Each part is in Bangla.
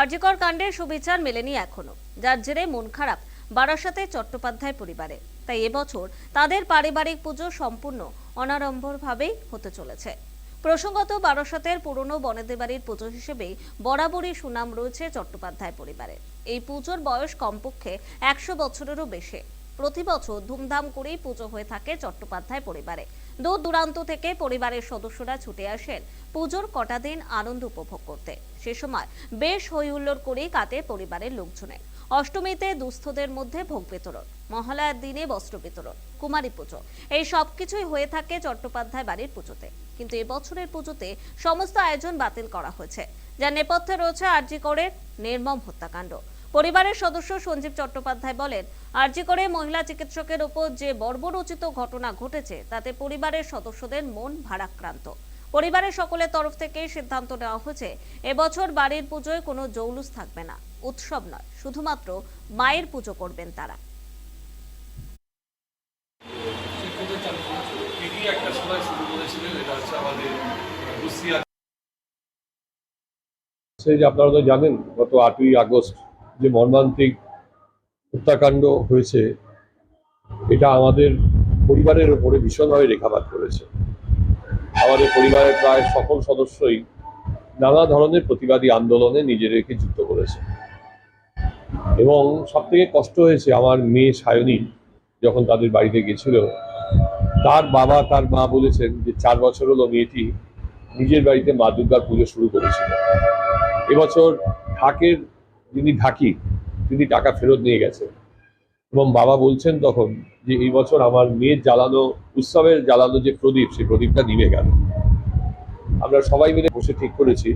আরজিকর কাণ্ডের সুবিচার মেলেনি এখনও। যার জেরে মন খারাপ বারাসাতে চট্টোপাধ্যায় পরিবারে। তাই এবছর তাদের পারিবারিক পুজো সম্পূর্ণ অনাড়ম্বরভাবেই হতে চলেছে। প্রসঙ্গত বারাসাতের পুরনো বনেদের বাড়ির পুজো হিসেবেই বরাবরই সুনাম রয়েছে চট্টোপাধ্যায় পরিবারের এই পুজোর বয়স কমপক্ষে একশো বছরেরও বেশি। প্রতি বছর ধুমধাম করেই পুজো হয়ে থাকে চট্টোপাধ্যায় পরিবারে। দূর দূরান্ত থেকে পরিবারের সদস্যরা ছুটে আসেন পুজোর কটা দিন আনন্দ উপভোগ করতে। সে সময় বেশ হই হুল্লোড় করেই কাটে পরিবারের লোকজনের। অষ্টমীতে দুস্থদের মধ্যে ভোগ বিতরণ, মহালয়ার দিনে বস্ত্র বিতরণ, কুমারী পুজো, এই সব কিছুই হয়ে থাকে চট্টোপাধ্যায় বাড়ির পুজোতে। কিন্তু এবছরের পুজোতে সমস্ত আয়োজন বাতিল করা হয়েছে। যার নেপথ্যে রয়েছে আরজি করের নির্মম হত্যাকাণ্ড। পরিবারের সদস্য সঞ্জীব চট্টোপাধ্যায় বলেন, আরজি করে মহিলা চিকিৎসকের উপর যে বর্বরোচিত ঘটনা ঘটেছে, তাতে পরিবারের সদস্যদের মন ভারাক্রান্ত। পরিবারের সকলের তরফ থেকে সিদ্ধান্ত নেওয়া হয়েছে, এবছর বাড়ির পুজোয় কোনো জৌলুস থাকবে না। উৎসব নয়, শুধুমাত্র মায়ের পুজো করবেন তারা। সেই যে আপনারা তো জানেন, গত আটই আগস্ট যে মর্মান্তিক হত্যাকাণ্ড হয়েছে, এটা আমাদের পরিবারের উপরে ভীষণভাবে রেখাপাত করেছে। আমাদের পরিবারের প্রায় সকল সদস্যই নানা ধরনের প্রতিবাদী আন্দোলনে নিজেদেরকে যুক্ত করেছে। এবং সব থেকে কষ্ট হয়েছে আমার মেয়ে সায়নী যখন তাদের বাড়িতে গেছিল, তার বাবা তার মা বলেছেন যে চার বছর হলো মেয়েটি নিজের বাড়িতে মা দুর্গার পুজো শুরু করেছিল। এবছর ঢাকের যিনি ঢাকি, তিনি টাকা ফেরত নিয়ে গেছেন এবং বাবা বলছেন তখন যে, এই বছর আমার মেয়ের জ্বালানো, উৎসবের জ্বালানো যে প্রদীপ, সেই প্রদীপটা নিভে গেল আমরা সবাই মিলে বসে ঠিক করেছি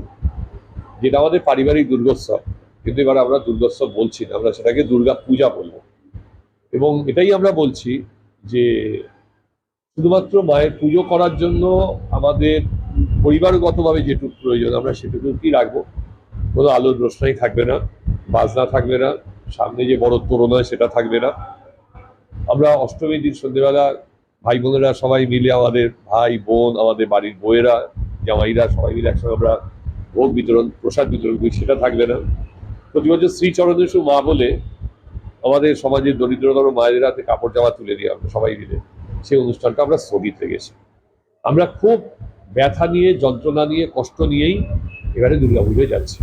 যেটা আমাদের পারিবারিক দুর্গোৎসব। কিন্তু এবার আমরা দুর্গোৎসব বলছি না, আমরা সেটাকে দুর্গা পূজা বলব। এবং এটাই আমরা বলছি যে, শুধুমাত্র মায়ের পুজো করার জন্য আমাদের পরিবারগতভাবে যেটুকু প্রয়োজন, আমরা সেটুকু কি রাখব। কোনো আলোর রোশনাই থাকবে না। বাজনা থাকবে না, সামনে যে বড় তোরণ হয় সেটা থাকবে না। আমরা অষ্টমীর দিন সন্ধ্যেবেলা ভাই বোনেরা সবাই মিলে আমাদের ভাই, বোন, আমাদের বাড়ির বউয়েরা, জামাইরা সবাই মিলে একসঙ্গে আমরা ভোগ বিতরণ, প্রসাদ বিতরণ করি, সেটা থাকবে না। প্রতি বছর শ্রীচরণেশু মা বলে আমাদের সমাজের দরিদ্রতর মায়েদের হাতে কাপড় জামা তুলে দিই আমরা সবাই মিলে সেই অনুষ্ঠানটা আমরা স্থগিত রেখেছি আমরা খুব ব্যথা নিয়ে, যন্ত্রণা নিয়ে, কষ্ট নিয়েই এবারে দুর্গাপুজোয় যাচ্ছি।